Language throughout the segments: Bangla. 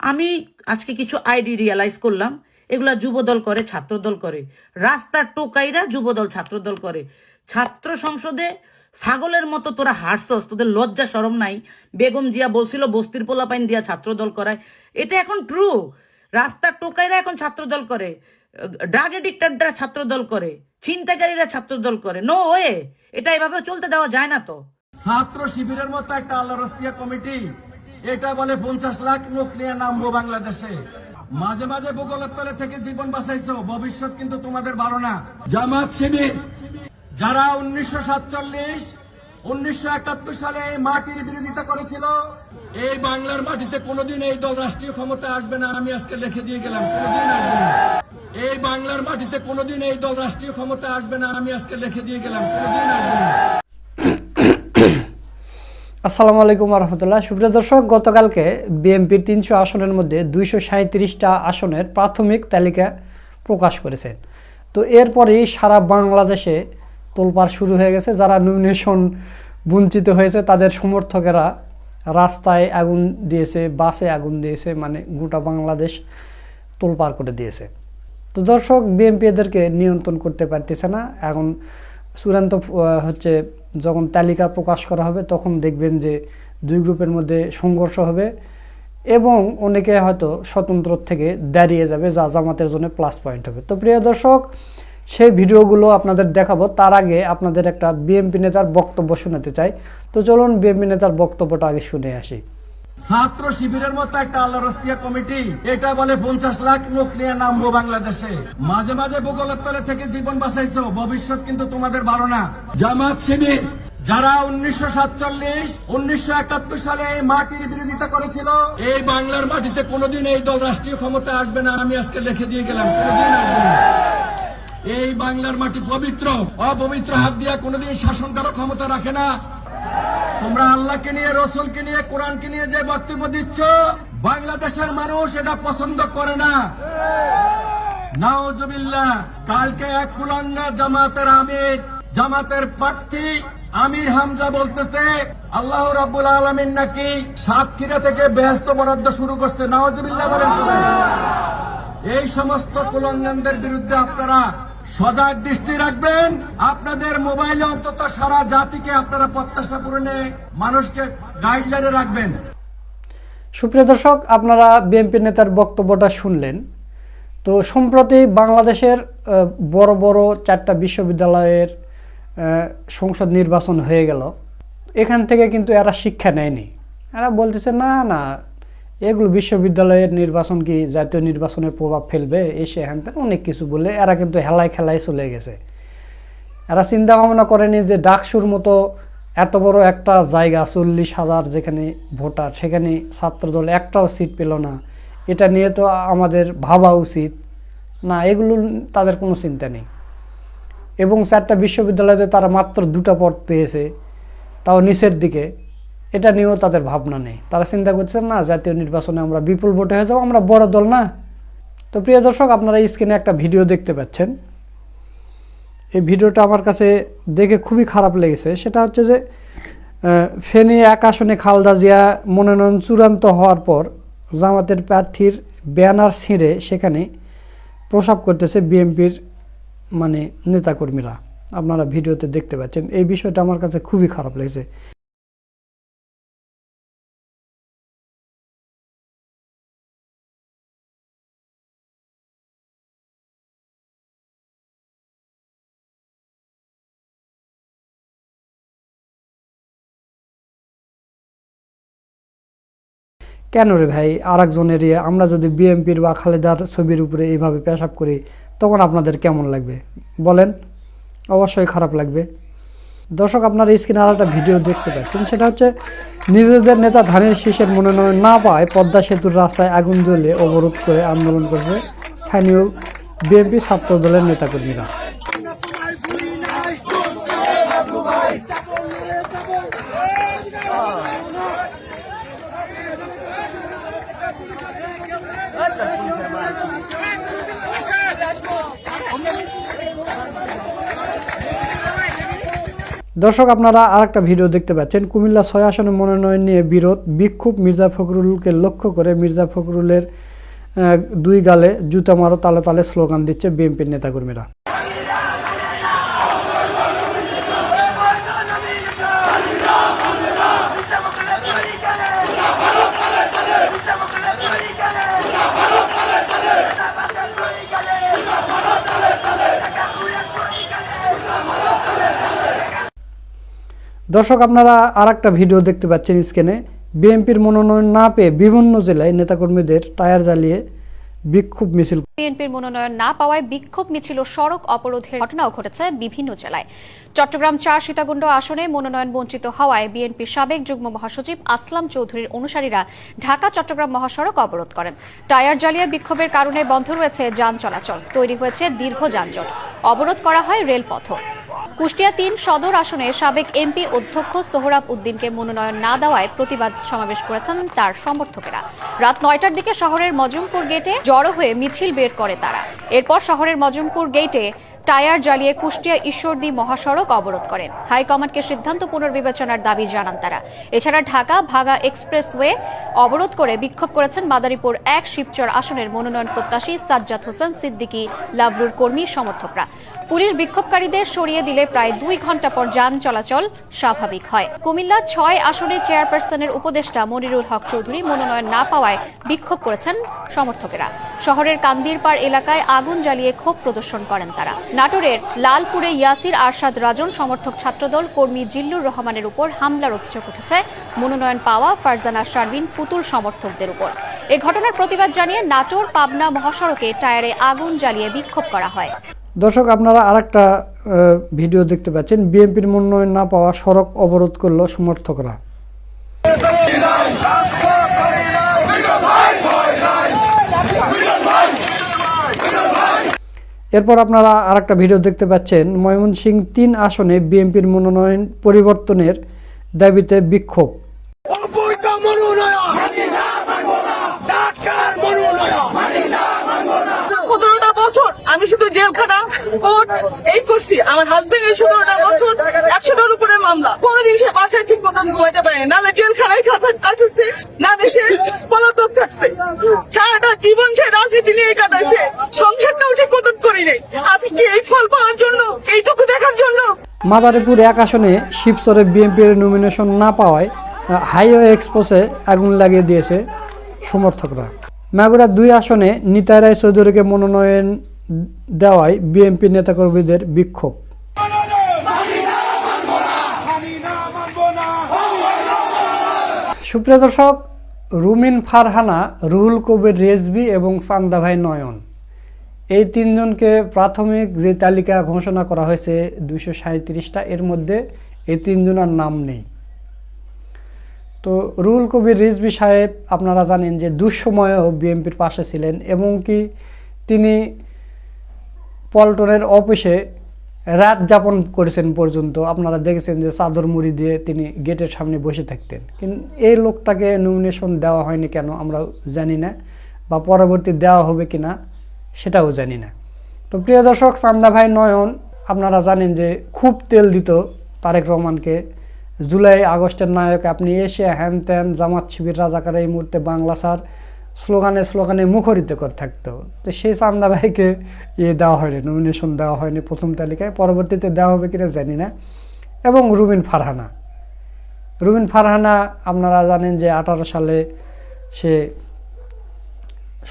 আমি আজকে কিছু আইডি রিয়ালাইজ করলাম। এগুলা যুবদল করে, ছাত্রদল করে। রাস্তার টোকাইরা যুবদল, ছাত্রদল করে। ছাত্র সংসদে ছাগলের মতো তোরা হারছস, তোদের লজ্জা সরম নাই। বেগম জিয়া বলছিল, বস্তির পোলাপাইন দিয়া ছাত্রদল করায়। এটা এখন ট্রু রাস্তার টোকাইরা এখন ছাত্রদল করে। ড্রাগ এডিক্টাররা ছাত্রদল করে। ছিনতাকারীরা ছাত্রদল করে। নো ওয়ে এটা এভাবে চলতে দেওয়া যায় না তো। ছাত্র শিবিরের মতো একটা আল্লাহ রস্তিয়া কমিটি এটা বলে পঞ্চাশ লাখ লোক নিয়ে নামবো বাংলাদেশে। মাঝে মাঝে ভূগোলের থেকে জীবন বাঁচাইছো, ভবিষ্যৎ কিন্তু তোমাদের ভালো না। জামাত শিবির, যারা উনিশশো সাতচল্লিশ, উনিশশো একাত্তর সালে মাটির বিরোধিতা করেছিল, এই বাংলার মাটিতে কোনোদিন এই দল রাষ্ট্রীয় ক্ষমতা আসবে না, আমি আজকে লিখে দিয়ে গেলাম, কোনোদিন আসবে না। এই বাংলার মাটিতে কোনোদিন এই দল রাষ্ট্রীয় ক্ষমতা আসবে না, আমি আজকে লিখে দিয়ে গেলাম, কোনোদিন আসবে না। আসসালামু আলাইকুম রহমতুল্লাহ। সুপ্রিয় দর্শক, গতকালকে বিএনপির তিনশো আসনের মধ্যে দুইশো সাঁত্রিশটা আসনের প্রাথমিক তালিকা প্রকাশ করেছেন তো এরপরেই সারা বাংলাদেশে তোলপাড় শুরু হয়ে গেছে। যারা নমিনেশন বঞ্চিত হয়েছে, তাদের সমর্থকেরা রাস্তায় আগুন দিয়েছে, বাসে আগুন দিয়েছে মানে গোটা বাংলাদেশ তোলপাড় করে দিয়েছে। তো দর্শক, বিএনপি এদেরকে নিয়ন্ত্রণ করতে পারতেছে না। এখন চূড়ান্ত হচ্ছে যখন তালিকা প্রকাশ করা হবে, তখন দেখবেন যে দুই গ্রুপের মধ্যে সংঘর্ষ হবে এবং অনেকে হয়তো স্বতন্ত্র থেকে দাঁড়িয়ে যাবে, যা জামাতের জন্য প্লাস পয়েন্ট হবে। তো প্রিয় দর্শক, সেই ভিডিওগুলো আপনাদের দেখাবো। তার আগে আপনাদের একটা বিএমপি নেতার বক্তব্য শোনাতে চাই। তো চলুন বিএমপি নেতার বক্তব্যটা আগে শুনে আসি। ছাত্র শিবিরের মতো একটা আল্লাহ রস্তিয়া কমিটি, এটা বলে পঞ্চাশ লাখ লোক নিয়ে নামবো বাংলাদেশে। মাঝে মাঝে ভূগোলের তলে থেকে জীবন বাঁচাইছো, ভবিষ্যৎ কিন্তু তোমাদের ভালো না। জামাত শিবির, যারা উনিশশো সাতচল্লিশ, উনিশশো একাত্তর সালে এই মাটির বিরোধিতা করেছিল, এই বাংলার মাটিতে কোনোদিন এই দল রাষ্ট্রীয় ক্ষমতা আসবে না, আমি আজকে লিখে দিয়ে গেলাম, কোনোদিন আসবে না। এই বাংলার মাটি পবিত্র, অপবিত্র হাত দিয়া কোনোদিন শাসন করার ক্ষমতা রাখে না। তোমরা আল্লাহকে নিয়ে, রসুলকে নিয়ে, কোরআনকে নিয়ে যে বক্তব্য দিচ্ছ, বাংলাদেশের মানুষ এটা পছন্দ করে না। কালকে এক কুলাঙ্গা জামাতের আমির, জামাতের প্রার্থী আমির হামজা বলতেছে, আল্লাহ রাব্বুল আলমিন নাকি সাতক্ষীরা থেকে ব্যস্ত বরাদ্দ শুরু করছে। নাওজবিল্লাহ বলেন, এই সমস্ত কুলঙ্গানদের বিরুদ্ধে আপনারা সজাগ দৃষ্টি রাখবেন। আপনাদের মোবাইলে অন্তত সারা জাতিকে আপনারা প্রত্যাশা পূরণে মানুষকে গাইডলাইনে রাখবেন। সুপ্রিয় দর্শক, আপনারা বিএনপি নেতার বক্তব্যটা শুনলেন। তো সম্প্রতি বাংলাদেশের বড় বড় চারটা বিশ্ববিদ্যালয়ের সংসদ নির্বাচন হয়ে গেল। এখান থেকে কিন্তু এরা শিক্ষা নেয়নি। এরা বলতেছে, না না এগুলো বিশ্ববিদ্যালয়ের নির্বাচন কি জাতীয় নির্বাচনের প্রভাব ফেলবে? এসে হ্যান ত্যান অনেক কিছু বলে এরা কিন্তু হেলায় খেলায় চলে গেছে। এরা চিন্তা ভাবনা করেনি যে ডাকসুর মতো এত বড় একটা জায়গা, চল্লিশ হাজার যেখানে ভোটার, সেখানে ছাত্রদল একটাও সিট পেল না। এটা নিয়ে তো আমাদের ভাবা উচিত। না, এগুলো তাদের কোনো চিন্তা নেই। এবং চারটা বিশ্ববিদ্যালয়তে তারা মাত্র দুটা পদ পেয়েছে, তাও নিচের দিকে। এটা নিয়েও তাদের ভাবনা নেই। তারা চিন্তা করছে না, জাতীয় নির্বাচনে আমরা বিপুল ভোটে হয়ে যাব, আমরা বড় দল না। তো প্রিয় দর্শক, আপনারা স্ক্রিনে একটা ভিডিও দেখতে পাচ্ছেন। এই ভিডিওটা আমার কাছে দেখে খুবই খারাপ লেগেছে। সেটা হচ্ছে যে ফেনী এক আসনে খালদা জিয়া মনোনয়ন চূড়ান্ত হওয়ার পর জামাতের প্রার্থীর ব্যানার ছিঁড়ে সেখানে প্রসাব করতেছে বিএনপির মানে নেতাকর্মীরা। আপনারা ভিডিওতে দেখতে পাচ্ছেন। এই বিষয়টা আমার কাছে খুবই খারাপ লেগেছে। কেন রে ভাই? আর একজনের ইয়ে আমরা যদি বিএমপির বা খালেদার ছবির উপরে এইভাবে পেশাব করি, তখন আপনাদের কেমন লাগবে? বলেন, অবশ্যই খারাপ লাগবে। দর্শক, আপনার স্ক্রিনে আর একটা ভিডিও দেখতে পাচ্ছেন, সেটা হচ্ছে নিজেদের নেতা ধানের শীষের মনোনয়ন না পায়, পদ্মা সেতুর রাস্তায় আগুন জ্বলে অবরোধ করে আন্দোলন করেছে স্থানীয় বিএনপি ছাত্র দলের নেতাকর্মীরা। দর্শক, আপনারা আর একটা ভিডিও দেখতে পাচ্ছেন। কুমিল্লা ছয় আসনে মনোনয়ন নিয়ে বিরোধ। বিক্ষোভ মির্জা ফখরুলকে লক্ষ্য করে মির্জা ফখরুলের দুই গালে জুতা মারো, তালে তালে স্লোগান দিচ্ছে বিএনপির নেতাকর্মীরা। দর্শক, আপনারা আর ভিডিও দেখতে পাচ্ছেন স্ক্রিনে। বিএনপির মনোনয়ন না পেয়ে বিভিন্ন জেলায় নেতাকর্মীদের টায়ার জ্বালিয়ে বিক্ষোভ মিছিল। বিএনপির মনোনয়ন না পাওয়ায় বিক্ষোভ মিছিল সড়ক অবরোধের ঘটনাও ঘটেছে বিভিন্ন জেলায়। চট্টগ্রাম চার সীতাকুণ্ড আসনে মনোনয়ন বঞ্চিত হওয়ায় বিএনপির সাবেক যুগ্ম মহাসচিব আসলাম চৌধুরীর অনুসারীরা ঢাকা, চট্টগ্রাম মহাসড়ক অবরোধ করেন। টায়ার জ্বালিয়ে বিক্ষোভের কারণে বন্ধ রয়েছে যান চলাচল। তৈরি হয়েছে দীর্ঘ যানজট। অবরোধ করা হয় রেলপথ কুষ্টিয়া তিন সদর আসনে সাবেক এমপি অধ্যক্ষ সোহরাব উদ্দিনকে মনোনয়ন না দেওয়ায় প্রতিবাদ সমাবেশ করেছেন তার সমর্থকেরা। রাত নয়টার দিকে শহরের মজুমপুর গেটে জড়ো হয়ে মিছিল বের করে তারা। এরপর শহরের মজুমপুর গেটে টায়ার জ্বালিয়ে কুষ্টিয়া ঈশ্বরদী মহাসড়ক অবরোধ করেন। হাইকমান্ডকে সিদ্ধান্ত পুনর্বিবেচনার দাবি জানান তারা। এছাড়া ঢাকা ভাগা এক্সপ্রেসওয়ে অবরোধ করে বিক্ষোভ করেছেন মাদারীপুর এক শিবচর আসনের মনোনয়ন প্রত্যাশী সাজ্জাদ হোসেন সিদ্দিকী লাভলুর কর্মী সমর্থকরা। পুলিশ বিক্ষোভকারীদের সরিয়ে দিলে প্রায় দুই ঘণ্টা পর যান চলাচল স্বাভাবিক হয়। কুমিল্লা ছয় আসনের চেয়ারপারসনের উপদেষ্টা মনিরুল হক চৌধুরী মনোনয়ন না পাওয়ায় বিক্ষোভ করেছেন সমর্থকেরা। শহরের কান্দিরপাড় এলাকায় আগুন জ্বালিয়ে ক্ষোভ প্রদর্শন করেন তারা। নাটোরের লালপুরে ইয়াসির আরশাদ রাজন সমর্থক ছাত্রদল কর্মী জিল্লুর রহমানের উপর হামলার অভিযোগ উঠেছে। মনোনয়ন পাওয়া ফারজানা শারবিন পুতুল সমর্থকদের উপর। এ ঘটনার প্রতিবাদ জানিয়ে নাটোর পাবনা মহাসড়কে টায়ারে আগুন জ্বালিয়ে বিক্ষোভ করা হয়। দর্শক, আপনারা আরেকটা ভিডিও দেখতে পাচ্ছেন। বিএনপির মনোনয়ন না পাওয়া সড়ক অবরোধ করল সমর্থকরা। এরপর আপনারা আরেকটা ভিডিও দেখতে পাচ্ছেন। ময়মনসিংহ তিন আসনে বিএনপির মনোনয়ন পরিবর্তনের দাবিতে বিক্ষোভ ডাক্তার মনোনয়ন সতেরোটা বছর আমি শুধু জেলখানা কোর্ট, এই করছি। আমার হাজবেন্ড এই সতেরোটা বছর একশোটার উপরে মামলা। কোনোদিন সে বাসায় ঠিক মতো ঘুমাইতে পারেনি নাহলে জেলখানায় খাবার কাটছে না দেশে পলাতক থাকছে। সারাটা জীবন সে রাজনীতি নিয়ে কাটাইছে। সংসারটাও ঠিক মতো করি নাই। আজকে কি এই ফল পাওয়ার জন্য, এইটুকু দেখার জন্য? মাদারীপুর এক আসনে শিবচরে বিএনপির নমিনেশন না পাওয়ায় হাইওয়ে এক্সপোসে আগুন লাগিয়ে দিয়েছে সমর্থকরা। মাগুরা দুই আসনে নিতাই রায় চৌধুরীকে মনোনয়ন দেওয়ায় বিএনপি নেতাকর্মীদের বিক্ষোভ। সুপ্রিয় দর্শক, রুমিন ফারহানা, রুহুল কবির রেজবি এবং চান্দাভাই নয়ন। এই তিনজনকে প্রাথমিক যে তালিকা ঘোষণা করা হয়েছে দুইশো সাঁত্রিশটা এর মধ্যে এই তিনজনের নাম নেই। তো রুহুল কবির রিজবি সাহেব, আপনারা জানেন যে দুঃসময়েও বিএনপির পাশে ছিলেন এবং কি তিনি পল্টনের অফিসে রাত যাপন করেছেন পর্যন্ত। আপনারা দেখেছেন যে চাদর মুড়ি দিয়ে তিনি গেটের সামনে বসে থাকতেন। কিন্তু এই লোকটাকে নমিনেশন দেওয়া হয়নি কেন আমরা জানি না, বা পরবর্তী দেওয়া হবে কি না সেটাও জানি না। তো প্রিয় দর্শক চান্দা ভাই নয়ন, আপনারা জানেন যে খুব তেল দিত তারেক রহমানকে। জুলাই আগস্টের নায়ক, আপনি এসে হ্যান ত্যান, জামাত শিবির, রাজাকার এই মুহূর্তে বাংলা স্যার। স্লোগানে স্লোগানে মুখরিত করে থাকতো। তো সেই চান্দা ভাইকে ইয়ে দেওয়া হয়নি নমিনেশন দেওয়া হয়নি প্রথম তালিকায়, পরবর্তীতে দেওয়া হবে কিনা জানি না। এবং রুবিন ফারহানা। রুবিন ফারহানা আপনারা জানেন যে আঠারো সালে সে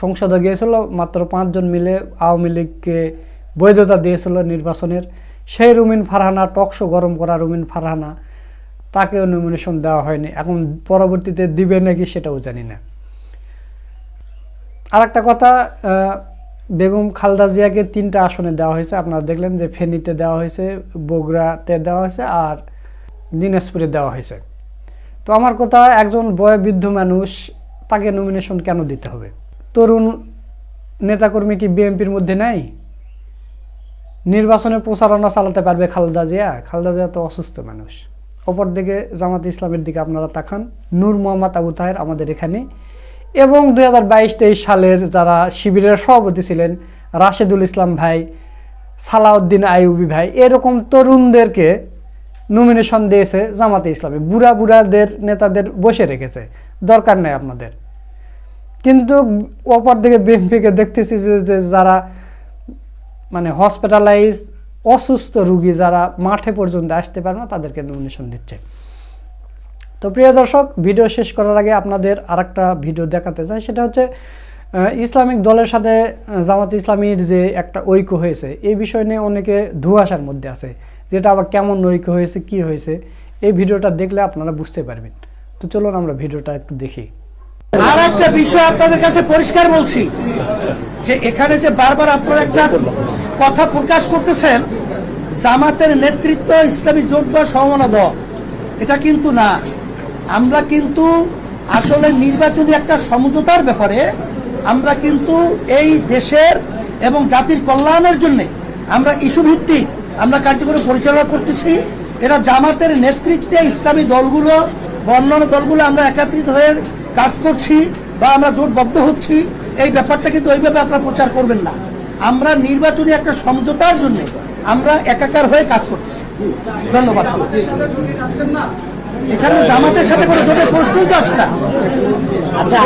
সংসদে গিয়েছিল, মাত্র পাঁচজন মিলে আওয়ামী লীগকে বৈধতা দিয়েছিল নির্বাচনের। সেই রুমিন ফারহানা টকশো গরম করা রুমিন ফারহানা, তাকেও নমিনেশন দেওয়া হয়নি। এখন পরবর্তীতে দিবে নাকি সেটাও জানি না। আর একটা কথা বেগম খালদা জিয়াকে তিনটা আসনে দেওয়া হয়েছে। আপনারা দেখলেন যে ফেনীতে দেওয়া হয়েছে, বগুড়াতে দেওয়া হয়েছে আর দিনাজপুরে দেওয়া হয়েছে। তো আমার কথা, একজন বয়োবৃদ্ধ মানুষ তাকে নমিনেশন কেন দিতে হবে? তরুণ নেতাকর্মী কি বিএনপির মধ্যে নাই? নির্বাচনে প্রচারণা চালাতে পারবে খালেদা জিয়া? খালেদা জিয়া তো অসুস্থ মানুষ। অপরদিকে জামাত ইসলামের দিকে আপনারা তাকান। নূর মোহাম্মদ আবু তাহের আমাদের এখানে। এবং দুই হাজার বাইশ তেইশ সালের যারা শিবিরের সভাপতি ছিলেন, রাশেদুল ইসলাম ভাই, সালাউদ্দিন আইয়ুবি ভাই, এরকম তরুণদেরকে নমিনেশন দিয়েছে জামাতে ইসলামী। বুড়া বুড়াদের নেতাদের বসে রেখেছে। দরকার নেই আপনাদের। কিন্তু অপর দিকে বিএনপিকে দেখতেছি যে যারা মানে হসপিটালাইজ অসুস্থ রুগী যারা মাঠে পর্যন্ত আসতে পারে না, তাদেরকে নমিনেশন দিচ্ছে। তো প্রিয় দর্শক, ভিডিও শেষ করার আগে আপনাদের আরেকটা ভিডিও দেখাতে চাই। সেটা হচ্ছে ইসলামিক দলের সাথে জামাত ইসলামীর যে একটা ঐক্য হয়েছে, এই বিষয় নিয়ে অনেকে ধুয়াশার মধ্যে আছে। যেটা আবার কেমন ঐক্য হয়েছে, কি হয়েছে, এই ভিডিওটা দেখলে আপনারা বুঝতে পারবেন। তো চলুন আমরা ভিডিওটা একটু দেখি। আর একটা বিষয় আপনাদের কাছে পরিষ্কার বলছি, যে এখানে যে বারবার আপনারা একটা কথা প্রকাশ করতেছেন, জামাতের নেতৃত্ব ইসলামী জোট বা সমমনা দল এটা কিন্তু না। আমরা কিন্তু আসলে নির্বাচনী একটা সমঝোতার ব্যাপারে আমরা কিন্তু এই দেশের এবং জাতির কল্যাণের জন্য আমরা ইস্যু ভিত্তিক আমরা কার্যক্রম পরিচালনা করতেছি। এরা জামাতের নেতৃত্বে ইসলামী দলগুলো বা অন্যান্য দলগুলো আমরা একত্রিত হয়ে কাজ করছি বা আমরা জোটবদ্ধ হচ্ছি। এই ব্যাপারটা কিন্তু ওইভাবে আপনারা প্রচার করবেন না। আমরা নির্বাচনী একটা সমঝোতার জন্য আমরা একাকার হয়ে কাজ করতেছি। ধন্যবাদ এখানে জামাতের সাথে কোনো জোটের প্রশ্নই তো আসে না। আচ্ছা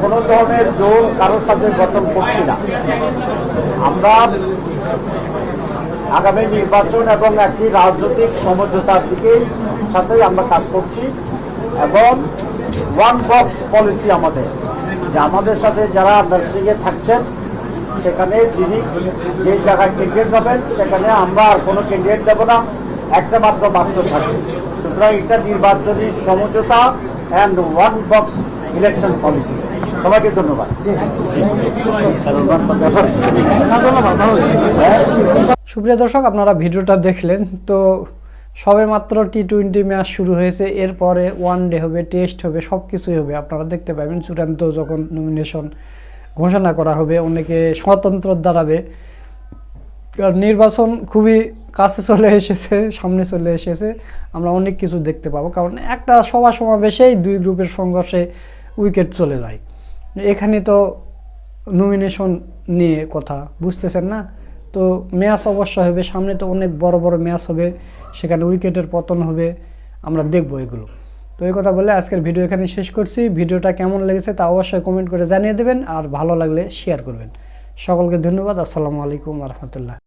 কোন? ধরনের জোর কারোর সাথে গঠন করছি না। আমরা আগামী নির্বাচন এবং একটি রাজনৈতিক সমঝোতার দিকে সাথেই আমরা কাজ করছি এবং ওয়ান বক্স পলিসি আমাদের। যে আমাদের সাথে যারা নার্সিংয়ে থাকছেন, সেখানে যিনি যেই জায়গায় ক্যান্ডিডেট হবেন, সেখানে আমরা আর কোনো ক্যান্ডিডেট দেব না। একটা মাত্র মাত্র থাকবে সুতরাং এটা নির্বাচনী সমঝোতা and one box election policy সবাইকে ধন্যবাদ। সুপ্রিয় দর্শক, আপনারা ভিডিওটা দেখলেন, তো সবে মাত্র টি টোয়েন্টি ম্যাচ শুরু হয়েছে, এরপরে ওয়ান ডে হবে টেস্ট হবে সব কিছুই হবে। আপনারা দেখতে পাবেন চূড়ান্ত যখন নমিনেশন ঘোষণা করা হবে, অনেকে স্বতন্ত্র দাঁড়াবে। নির্বাচন খুবই কাছে চলে এসেছে, সামনে চলে এসেছে। আমরা অনেক কিছু দেখতে পাবো। কারণ একটা সভা সমাবেশেই দুই গ্রুপের সংঘর্ষে উইকেট চলে যায়। এখানে তো নমিনেশন নিয়ে কথা, বুঝতেছেন না? তো ম্যাচ অবশ্য হবে, সামনে তো অনেক বড় বড় ম্যাচ হবে, সেখানে উইকেটের পতন হবে, আমরা দেখব এগুলো। তো এই কথা বলে আজকের ভিডিও এখানে শেষ করছি। ভিডিওটা কেমন লেগেছে তা অবশ্যই কমেন্ট করে জানিয়ে দেবেন, আর ভালো লাগলে শেয়ার করবেন। সকলকে ধন্যবাদ। আসসালামু আলাইকুম রহমতুল্লাহ।